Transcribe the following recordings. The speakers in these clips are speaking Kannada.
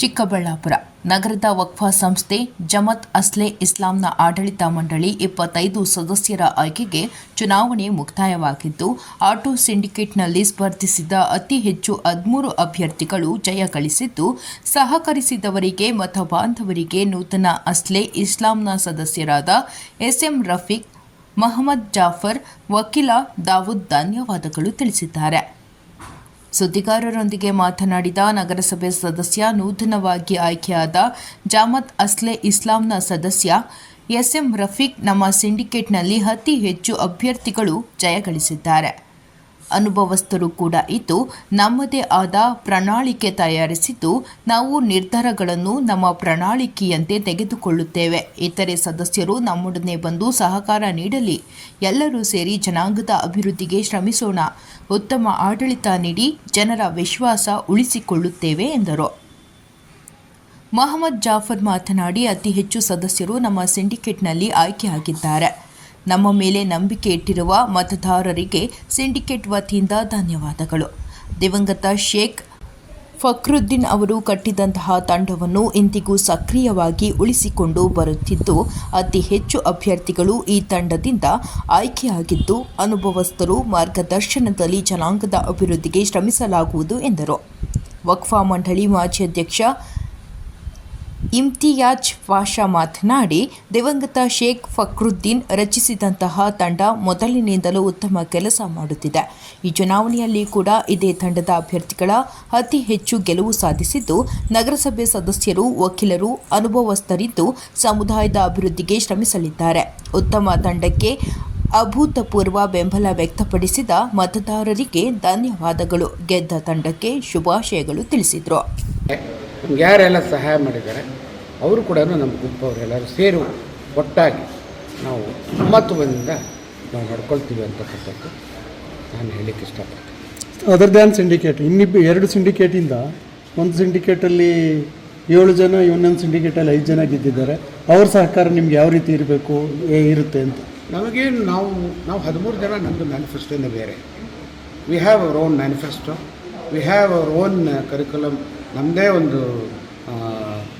ಚಿಕ್ಕಬಳ್ಳಾಪುರ. ನಗರದ ವಕ್ಫಾ ಸಂಸ್ಥೆ ಜಮತ್ ಅಸ್ಲೆ ಇಸ್ಲಾಂನ ಆಡಳಿತ ಮಂಡಳಿ ಇಪ್ಪತ್ತೈದು ಸದಸ್ಯರ ಆಯ್ಕೆಗೆ ಚುನಾವಣೆ ಮುಕ್ತಾಯವಾಗಿದ್ದು, ಆಟೋ ಸಿಂಡಿಕೇಟ್ನಲ್ಲಿ ಸ್ಪರ್ಧಿಸಿದ ಅತಿ ಹೆಚ್ಚು ಹದಿಮೂರು ಅಭ್ಯರ್ಥಿಗಳು ಜಯ ಗಳಿಸಿದ್ದು, ಸಹಕರಿಸಿದವರಿಗೆ ಮತ ಬಾಂಧವರಿಗೆ ನೂತನ ಅಸ್ಲೆ ಇಸ್ಲಾಂನ ಸದಸ್ಯರಾದ ಎಸ್ಎಂ ರಫೀಕ್, ಮಹಮ್ಮದ್ ಜಾಫರ್, ವಕೀಲ ದಾವೂದ್ ಧನ್ಯವಾದಗಳು ತಿಳಿಸಿದ್ದಾರೆ. ಸುದ್ದಿಗಾರರೊಂದಿಗೆ ಮಾತನಾಡಿದ ನಗರಸಭೆ ಸದಸ್ಯ, ನೂತನವಾಗಿ ಆಯ್ಕೆಯಾದ ಜಾಮತ್ ಅಸ್ಲೆ ಇಸ್ಲಾಂನ ಸದಸ್ಯ ಎಸ್ಎಂ ರಫೀಕ್, ನಮ್ಮ ಸಿಂಡಿಕೇಟ್ನಲ್ಲಿ ಅತಿ ಹೆಚ್ಚು ಅಭ್ಯರ್ಥಿಗಳು ಜಯಗಳಿಸಿದ್ದಾರೆ ಅನುಭವಸ್ಥರು ಕೂಡ ಇದ್ದು, ನಮ್ಮದೇ ಆದ ಪ್ರಣಾಳಿಕೆ ತಯಾರಿಸಿದ್ದು, ನಾವು ನಿರ್ಧಾರಗಳನ್ನು ನಮ್ಮ ಪ್ರಣಾಳಿಕೆಯಂತೆ ತೆಗೆದುಕೊಳ್ಳುತ್ತೇವೆ. ಇತರೆ ಸದಸ್ಯರು ನಮ್ಮೊಡನೆ ಬಂದು ಸಹಕಾರ ನೀಡಲಿ. ಎಲ್ಲರೂ ಸೇರಿ ಜನಾಂಗದ ಅಭಿವೃದ್ಧಿಗೆ ಶ್ರಮಿಸೋಣ. ಉತ್ತಮ ಆಡಳಿತ ನೀಡಿ ಜನರ ವಿಶ್ವಾಸ ಉಳಿಸಿಕೊಳ್ಳುತ್ತೇವೆ ಎಂದರು. ಮೊಹಮ್ಮದ್ ಜಾಫರ್ ಮಾತನಾಡಿ, ಅತಿ ಹೆಚ್ಚು ಸದಸ್ಯರು ನಮ್ಮ ಸಿಂಡಿಕೇಟ್ನಲ್ಲಿ ಆಯ್ಕೆಯಾಗಿದ್ದಾರೆ. ನಮ್ಮ ಮೇಲೆ ನಂಬಿಕೆ ಇಟ್ಟಿರುವ ಮತದಾರರಿಗೆ ಸಿಂಡಿಕೇಟ್ ವತಿಯಿಂದ ಧನ್ಯವಾದಗಳು. ದಿವಂಗತ ಶೇಖ್ ಫಕ್ರುದ್ದೀನ್ ಅವರು ಕಟ್ಟಿದಂತಹ ತಂಡವನ್ನು ಇಂದಿಗೂ ಸಕ್ರಿಯವಾಗಿ ಉಳಿಸಿಕೊಂಡು ಬರುತ್ತಿದ್ದು, ಅತಿ ಹೆಚ್ಚು ಅಭ್ಯರ್ಥಿಗಳು ಈ ತಂಡದಿಂದ ಆಯ್ಕೆಯಾಗಿದ್ದು, ಅನುಭವಸ್ಥರು ಮಾರ್ಗದರ್ಶನದಲ್ಲಿ ಜನಾಂಗದ ಅಭಿವೃದ್ಧಿಗೆ ಶ್ರಮಿಸಲಾಗುವುದು ಎಂದರು. ವಕ್ಫಾ ಮಂಡಳಿ ಮಾಜಿ ಅಧ್ಯಕ್ಷ ಇಮ್ತಿಯಾಜ್ ಪಾಷಾ ಮಾತನಾಡಿ, ದಿವಂಗತ ಶೇಖ್ ಫಕ್ರುದ್ದೀನ್ ರಚಿಸಿದಂತಹ ತಂಡ ಮೊದಲಿನಿಂದಲೂ ಉತ್ತಮ ಕೆಲಸ ಮಾಡುತ್ತಿದೆ. ಈ ಚುನಾವಣೆಯಲ್ಲಿ ಕೂಡ ಇದೇ ತಂಡದ ಅಭ್ಯರ್ಥಿಗಳ ಅತಿ ಹೆಚ್ಚು ಗೆಲುವು ಸಾಧಿಸಿದ್ದು, ನಗರಸಭೆ ಸದಸ್ಯರು, ವಕೀಲರು, ಅನುಭವಸ್ಥರಿದ್ದು ಸಮುದಾಯದ ಅಭಿವೃದ್ಧಿಗೆ ಶ್ರಮಿಸಲಿದ್ದಾರೆ. ಉತ್ತಮ ತಂಡಕ್ಕೆ ಅಭೂತಪೂರ್ವ ಬೆಂಬಲ ವ್ಯಕ್ತಪಡಿಸಿದ ಮತದಾರರಿಗೆ ಧನ್ಯವಾದಗಳು, ಗೆದ್ದ ತಂಡಕ್ಕೆ ಶುಭಾಶಯಗಳು ತಿಳಿಸಿದರು. ನಮ್ಗೆ ಯಾರೆಲ್ಲ ಸಹಾಯ ಮಾಡಿದ್ದಾರೆ ಅವರು ಕೂಡ ನಮ್ಮ ಗುಂಪವರೆಲ್ಲರೂ ಸೇರು ಒಟ್ಟಾಗಿ ನಾವು ಮಹತ್ವದಿಂದ ನಾವು ನಡ್ಕೊಳ್ತೀವಿ ಅಂತಕ್ಕಂಥದ್ದು ನಾನು ಹೇಳಲಿಕ್ಕೆ ಇಷ್ಟಪಡ್ತೀನಿ. ಅದರ್ ದ್ಯಾನ್ ಸಿಂಡಿಕೇಟ್ ಇನ್ನಿಬ್ಬ ಎರಡು ಸಿಂಡಿಕೇಟಿಂದ ಒಂದು ಸಿಂಡಿಕೇಟಲ್ಲಿ ಏಳು ಜನ ಇನ್ನೊಂದು ಸಿಂಡಿಕೇಟಲ್ಲಿ ಐದು ಜನ ಗೆದ್ದಿದ್ದಾರೆ. ಅವ್ರ ಸಹಕಾರ ನಿಮ್ಗೆ ಯಾವ ರೀತಿ ಇರಬೇಕು ಇರುತ್ತೆ ಅಂತ? ನಮಗೇನು ನಾವು ನಾವು ಹದಿಮೂರು ಜನ ನಮ್ಮದು ಮ್ಯಾನಿಫೆಸ್ಟೋನೇ ಬೇರೆ. We have our own manifesto we have our own curriculum ನಮ್ಮದೇ ಒಂದು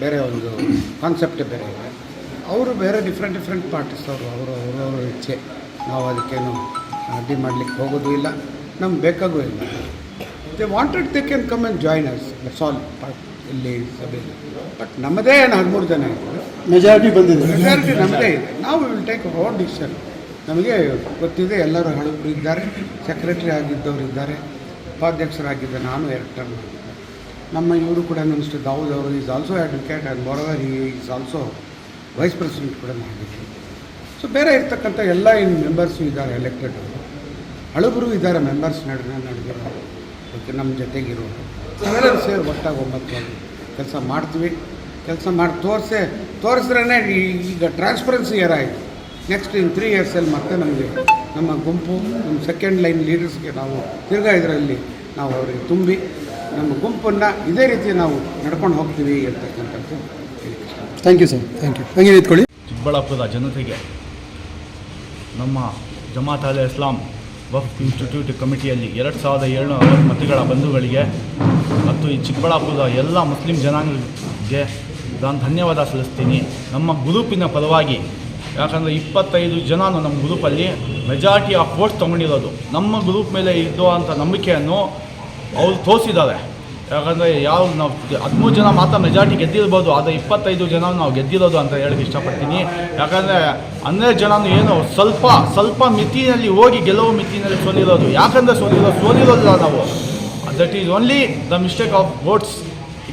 ಬೇರೆ ಒಂದು ಕಾನ್ಸೆಪ್ಟ್ ಬೇರೆ. ಇದೆ ಅವರು ಬೇರೆ ಡಿಫ್ರೆಂಟ್ ಡಿಫ್ರೆಂಟ್ ಪಾರ್ಟೀಸ್ ಅವರು ಅವರು ಅವರವರ ಇಚ್ಛೆ. ನಾವು ಅದಕ್ಕೇನು ಅಡ್ಡಿ ಮಾಡಲಿಕ್ಕೆ ಹೋಗೋದು ಇಲ್ಲ. ನಮ್ಗೆ ಬೇಕಾಗೂ ಇಲ್ಲ. They wanted they can come and join us that's all ಇಲ್ಲಿ ಸಭೆಯಲ್ಲಿ ಬಟ್ ನಮ್ಮದೇ ಏನು ಹದಿಮೂರು ಜನ ಇದ್ದರು ಮೆಜಾರಿಟಿ ಬಂದಿದೆ. ಮೆಜಾರಿಟಿ ನಮ್ಮದೇ ಇದೆ. ನಾವು ವಿಲ್ ಟೇಕ್ ಓನ್ ಡಿಸಿಷನ್ ನಮಗೆ ಗೊತ್ತಿದೆ ಎಲ್ಲರೂ ಹಳಬರು ಇದ್ದಾರೆ ಸೆಕ್ರೆಟರಿ ಆಗಿದ್ದವರು ಇದ್ದಾರೆ. ಉಪಾಧ್ಯಕ್ಷರಾಗಿದ್ದ ನಾನು ಎರಡು ಟರ್ಮ್ ನಮ್ಮ ಇವರು ಕೂಡ ಮಿನಿಸ್ಟರ್ ದಾವೂದ್ ಅವರು is also advocate and moreover ಈ ಈಸ್ ಆಲ್ಸೋ ವೈಸ್ ಪ್ರೆಸಿಡೆಂಟ್ ಕೂಡ ಮಾಡಿದ್ರು ಸೊ ಬೇರೆ ಇರ್ತಕ್ಕಂಥ ಎಲ್ಲ ಇನ್ನು ಮೆಂಬರ್ಸು ಇದ್ದಾರೆ ಎಲೆಕ್ಟೆಡ್ ಹಳಬರು ಇದ್ದಾರೆ ಮೆಂಬರ್ಸ್ ನಡುವೆ ನಡುವೆ ಓಕೆ ನಮ್ಮ ಜೊತೆಗಿರೋರು. ಎಲ್ಲರೂ ಸೇರಿ ಒಟ್ಟಾಗಿ ಒಂಬತ್ತು ಕೆಲಸ ಮಾಡ್ತೀವಿ. ಕೆಲಸ ಮಾಡಿ ತೋರಿಸೆ ತೋರಿಸ್ರೇ ಈಗ ಟ್ರಾನ್ಸ್ಪರೆನ್ಸಿ ಇಯರ್ ಆಯಿತು. ನೆಕ್ಸ್ಟ್ ಇನ್ ತ್ರೀ ಇಯರ್ಸಲ್ಲಿ ಮತ್ತೆ ನಮಗೆ ನಮ್ಮ ಗುಂಪು ನಮ್ಮ ಸೆಕೆಂಡ್ ಲೈನ್ ಲೀಡರ್ಸ್ಗೆ ನಾವು ತಿರ್ಗಾ ಇದರಲ್ಲಿ ನಾವು ಅವರಿಗೆ ತುಂಬಿ ನಮ್ಮ ಗುಂಪನ್ನು ಇದೇ ರೀತಿ ನಾವು ನಡ್ಕೊಂಡು ಹೋಗ್ತೀವಿ ಅಂತಕ್ಕಂಥದ್ದು thank you sir thank you ಹಂಗೆ ನಿಂತ್ಕೊಳ್ಳಿ ಚಿಕ್ಕಬಳ್ಳಾಪುರದ ಜನತೆಗೆ ನಮ್ಮ ಜಮಾತ್ ಅಲ್ ಇಸ್ಲಾಂ ವಫ್ ಇನ್ಸ್ಟಿಟ್ಯೂಟ್ ಕಮಿಟಿಯಲ್ಲಿ ಎರಡು ಸಾವಿರದ ಏಳ್ನೂರ ಅರವತ್ತು ಮತಗಳ ಬಂಧುಗಳಿಗೆ ಮತ್ತು ಈ ಚಿಕ್ಕಬಳ್ಳಾಪುರದ ಎಲ್ಲ ಮುಸ್ಲಿಂ ಜನಾಂಗಕ್ಕೆ ನಾನು ಧನ್ಯವಾದ ಸಲ್ಲಿಸ್ತೀನಿ. ನಮ್ಮ ಗ್ರೂಪಿನ ಪರವಾಗಿ ಯಾಕಂದರೆ ಇಪ್ಪತ್ತೈದು ಜನ ನಮ್ಮ ಗ್ರೂಪಲ್ಲಿ ಮೆಜಾರಿಟಿ ಆಫ್ ವೋಟ್ಸ್ ತೊಗೊಂಡಿರೋದು. ನಮ್ಮ ಗ್ರೂಪ್ ಮೇಲೆ ಇರುವಂಥ ನಂಬಿಕೆಯನ್ನು ಅವರು ತೋರಿಸಿದ್ದಾರೆ. ಯಾಕಂದರೆ ಯಾವ ನಾವು ಹದಿಮೂರು ಜನ ಮಾತ್ರ ಮೆಜಾರಿಟಿ ಗೆದ್ದಿರ್ಬೋದು, ಆದರೆ ಇಪ್ಪತ್ತೈದು ಜನ ನಾವು ಗೆದ್ದಿರೋದು ಅಂತ ಹೇಳಕ್ಕೆ ಇಷ್ಟಪಡ್ತೀನಿ. ಯಾಕಂದರೆ ಹನ್ನೆರಡು ಜನನು ಏನು ಸ್ವಲ್ಪ ಸ್ವಲ್ಪ ಮಿತಿಯಲ್ಲಿ ಹೋಗಿ ಗೆಲುವು ಮಿತಿನಲ್ಲಿ ಸೋಲಿರೋದು. ಯಾಕಂದರೆ ಸೋಲಿರೋದು ಸೋಲಿರೋದಿಲ್ಲ ನಾವು. That is only the mistake of votes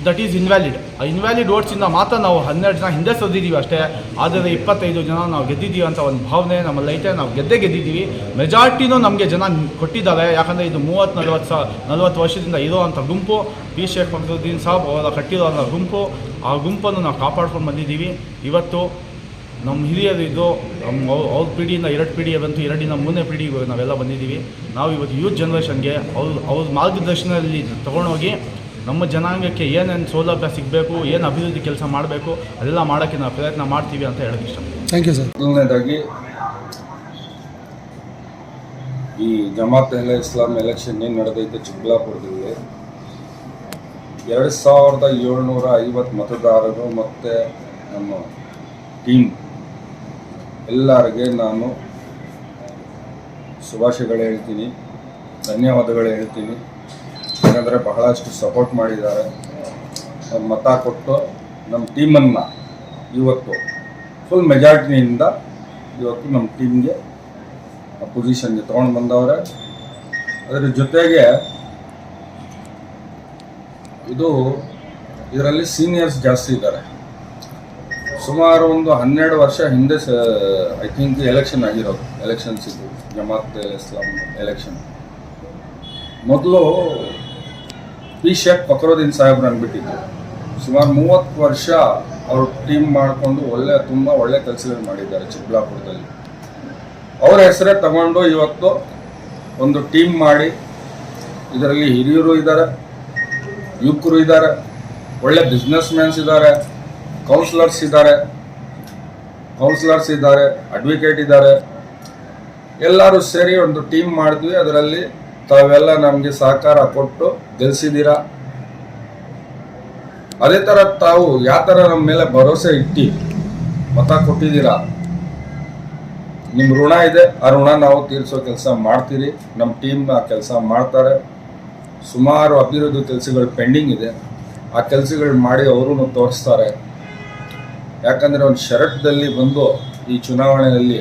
that is invalid ಆ ಇನ್ವ್ಯಾಲಿಡ್ ವೋಟ್ಸಿಂದ ಮಾತ್ರ ನಾವು ಹನ್ನೆರಡು ಜನ ಹಿಂದೆ ಸೋದಿದ್ದೀವಿ ಅಷ್ಟೇ. ಆದರೆ ಇಪ್ಪತ್ತೈದು ಜನ ನಾವು ಗೆದ್ದಿದ್ದೀವಿ ಅಂತ ಒಂದು ಭಾವನೆ ನಮ್ಮಲ್ಲಿ ಐತೆ ನಾವು ಗೆದ್ದೇ ಗೆದ್ದಿದ್ದೀವಿ ಮೆಜಾರಿಟಿನೂ ನಮಗೆ ಜನ ಕೊಟ್ಟಿದ್ದಾರೆ. ಯಾಕಂದರೆ ಇದು ಮೂವತ್ತು, ನಲ್ವತ್ತು ಸಾ, ನಲ್ವತ್ತು ವರ್ಷದಿಂದ ಇರೋವಂಥ ಗುಂಪು. ಪಿ. ಶೇಖ್ ಫಕ್ರುದ್ದೀನ್ ಸಾಬ್ ಅವರ ಕಟ್ಟಿರೋಂಥ ಗುಂಪು. ಆ ಗುಂಪನ್ನು ನಾವು ಕಾಪಾಡ್ಕೊಂಡು ಬಂದಿದ್ದೀವಿ. ಇವತ್ತು ನಮ್ಮ ಹಿರಿಯರು ಇದು, ನಮ್ಮ ಅವ್ರ ಪೀಳಿಯಿಂದ ಎರಡು ಪೀಳಿಗೆ ಬಂತು ಎರಡಿನ ಮೂರನೇ ಪೀಳಿಗೆ ನಾವೆಲ್ಲ ಬಂದಿದ್ದೀವಿ. ನಾವು ಇವತ್ತು ಯೂತ್ ಜನ್ರೇಷನ್ಗೆ ಅವ್ರ ಅವ್ರ ಮಾರ್ಗದರ್ಶನದಲ್ಲಿ ತೊಗೊಂಡೋಗಿ ನಮ್ಮ ಜನಾಂಗಕ್ಕೆ ಏನೇನು ಸೌಲಭ್ಯ ಸಿಗಬೇಕು ಏನು ಅಭಿವೃದ್ಧಿ ಕೆಲಸ ಮಾಡಬೇಕು ಅದೆಲ್ಲ ಮಾಡೋಕ್ಕೆ ನಾವು ಪ್ರಯತ್ನ ಮಾಡ್ತೀವಿ ಅಂತ ಹೇಳೋಕ್ಕೆ ಇಷ್ಟ ಥ್ಯಾಂಕ್ ಯು ಸರ್ ಮೊದಲನೇದಾಗಿ ಈ ಜಮಾತ್ ಎಲ್ಲ ಇಸ್ಲಾಂ ಎಲೆಕ್ಷನ್ ಏನು ನಡೆದೈತೆ ಚಿಕ್ಕಬಳ್ಳಾಪುರದಲ್ಲಿ ಎರಡು ಸಾವಿರದ ಏಳ್ನೂರ ಐವತ್ತು ಮತದಾರರು ಮತ್ತು ನಮ್ಮ ಟೀಮ್ ಎಲ್ಲರಿಗೆ ನಾನು ಶುಭಾಶಯಗಳು ಹೇಳ್ತೀನಿ ಧನ್ಯವಾದಗಳು ಹೇಳ್ತೀನಿ. ಯಾಕಂದರೆ ಬಹಳಷ್ಟು ಸಪೋರ್ಟ್ ಮಾಡಿದ್ದಾರೆ. ಮತ ಕೊಟ್ಟು ನಮ್ಮ ಟೀಮನ್ನು ಇವತ್ತು ಫುಲ್ ಮೆಜಾರಿಟಿಯಿಂದ ಇವತ್ತು ನಮ್ಮ ಟೀಮ್ಗೆ ಪೊಸಿಷನ್ಗೆ ತೊಗೊಂಡು ಬಂದವ್ರೆ. ಅದರ ಜೊತೆಗೆ ಇದು ಇದರಲ್ಲಿ ಸೀನಿಯರ್ಸ್ ಜಾಸ್ತಿ ಇದ್ದಾರೆ. ಸುಮಾರು ಒಂದು ಹನ್ನೆರಡು ವರ್ಷ ಹಿಂದೆ ಸ ಐ ಥಿಂಕ್ ಎಲೆಕ್ಷನ್ ಆಗಿರೋದು. ಎಲೆಕ್ಷನ್ಸ್ ಇದು ಜಮಾತ್ ಇಸ್ಲಾಂ ಎಲೆಕ್ಷನ್ ಮೊದಲು ಪಿ ಶೇಖ್ ಫಕ್ರೋದ್ದೀನ್ ಸಾಹೇಬ್ರು ಅಂದ್ಬಿಟ್ಟಿದ್ರು. ಸುಮಾರು ಮೂವತ್ತು ವರ್ಷ ಅವರು ಟೀಮ್ ಮಾಡಿಕೊಂಡು ಒಳ್ಳೆ, ತುಂಬ ಒಳ್ಳೆ ಕೆಲಸಗಳು ಮಾಡಿದ್ದಾರೆ ಚಿಕ್ಕಬಳ್ಳಾಪುರದಲ್ಲಿ. ಅವರ ಹೆಸರೇ ತಗೊಂಡು ಇವತ್ತು ಒಂದು ಟೀಮ್ ಮಾಡಿ ಇದರಲ್ಲಿ ಹಿರಿಯರು ಇದ್ದಾರೆ ಯುವಕರು ಇದ್ದಾರೆ ಒಳ್ಳೆ ಬಿಸ್ನೆಸ್ ಮ್ಯಾನ್ಸ್ ಇದ್ದಾರೆ ಕೌನ್ಸಿಲರ್ಸ್ ಇದ್ದಾರೆ ಕೌನ್ಸಿಲರ್ಸ್ ಇದ್ದಾರೆ ಅಡ್ವೊಕೇಟ್ ಇದ್ದಾರೆ ಎಲ್ಲರೂ ಸೇರಿ ಒಂದು ಟೀಮ್ ಮಾಡಿದ್ವಿ. ಅದರಲ್ಲಿ ತಾವೆಲ್ಲ ನಮಗೆ ಸಹಕಾರ ಕೊಟ್ಟು ಗೆಲ್ಸಿದ್ದೀರಾ? ಅದೇ ಥರ ತಾವು ಯಾವ ಥರ ನಮ್ಮ ಮೇಲೆ ಭರವಸೆ ಇಟ್ಟು ಮತ ಕೊಟ್ಟಿದ್ದೀರಾ? ನಿಮ್ಮ ಋಣ ಇದೆ, ಆ ಋಣ ನಾವು ತೀರಿಸೋ ಕೆಲಸ ಮಾಡ್ತೀರಿ. ನಮ್ಮ ಟೀಮ್ ಆ ಕೆಲಸ ಮಾಡ್ತಾರೆ. ಸುಮಾರು ಅಭಿವೃದ್ಧಿ ಕೆಲಸಗಳು ಪೆಂಡಿಂಗ್ ಇದೆ. ಆ ಕೆಲಸಗಳು ಮಾಡಿ ಅವರು ತೋರಿಸ್ತಾರೆ. ಯಾಕಂದರೆ ಒಂದು ಷರತ್ತಲ್ಲಿ ಬಂದು ಈ ಚುನಾವಣೆಯಲ್ಲಿ